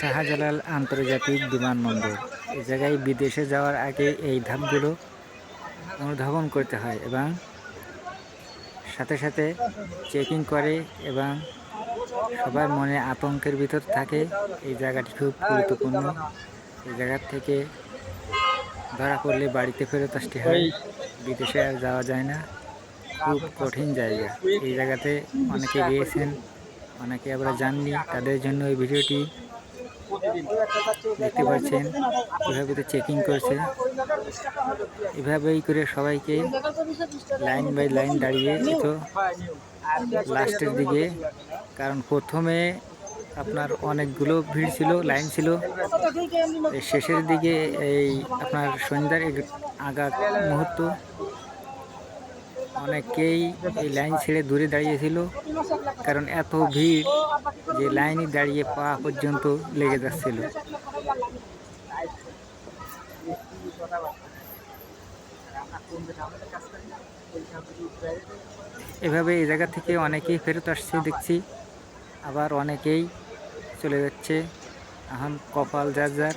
শাহজালাল আন্তর্জাতিক বিমানবন্দর। এই জায়গায় বিদেশে যাওয়ার আগে এই ধাপগুলো অনুধাবন করতে হয় এবং সাথে সাথে চেকিং করে এবং সবার মনে আতঙ্কের ভিতর থাকে। এই জায়গাটি খুব গুরুত্বপূর্ণ। এই জায়গার থেকে ধরা পড়লে বাড়িতে ফেরত আসতে হয়। বিদেশে আর যাওয়া যায় না। খুব কঠিন জায়গা। এই জায়গাতে অনেকে গিয়েছেন, অনেকে আবার যাননি। তাদের জন্য এই ভিডিওটি দেখতে পাচ্ছেন কীভাবে তো চেকিং করছে। এভাবেই করে সবাইকে লাইন বাই লাইন দাঁড়িয়ে তো লাস্টের দিকে। কারণ প্রথমে আপনার অনেকগুলো ভিড় ছিল লাইন ছিল। শেষের দিকে এই আপনার সন্ধ্যার আগা মুহূর্ত। অনেকেই এই লাইন ছেড়ে দূরে দাঁড়িয়েছিল, কারণ এত ভিড় যে লাইনে দাঁড়িয়ে পা পর্যন্ত লেগে যাচ্ছিল। এভাবে এই জায়গা থেকে অনেকেই ফেরত আসছে দেখছি, আবার অনেকেই চলে যাচ্ছে। এখন কপাল, যার যার।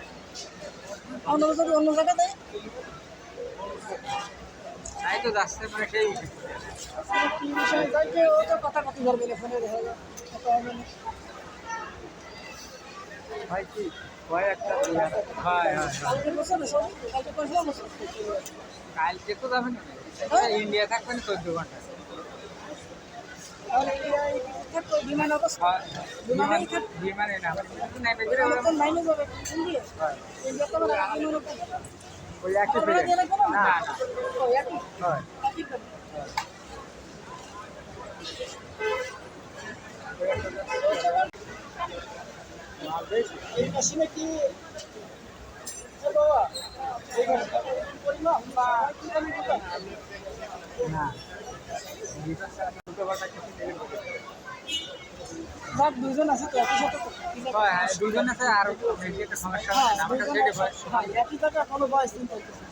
অন্য যদি অন্য দেয় মানে ভাই কি একটা হয় হয় হয়। কালকে তো যাবেন ইন্ডিয়া থাকবেন চোদ্দ ঘণ্টা। থাকতো বিমান অবস্থা হয়, হয়। বিমানেই থাক বিমানে না যাবে ইন্ডিয়া ইন্ডিয়া তো ওই একই একই হয় এই মেশিনে কি বাবা পরিমাণ বা কি না যাক দুজন আছে তো একই সাথে দুজন আছে আর একটা সমস্যা হ্যাঁ, হ্যাঁ, একই জায়গায় কোনো বয়স চিন্তা করতেছে না।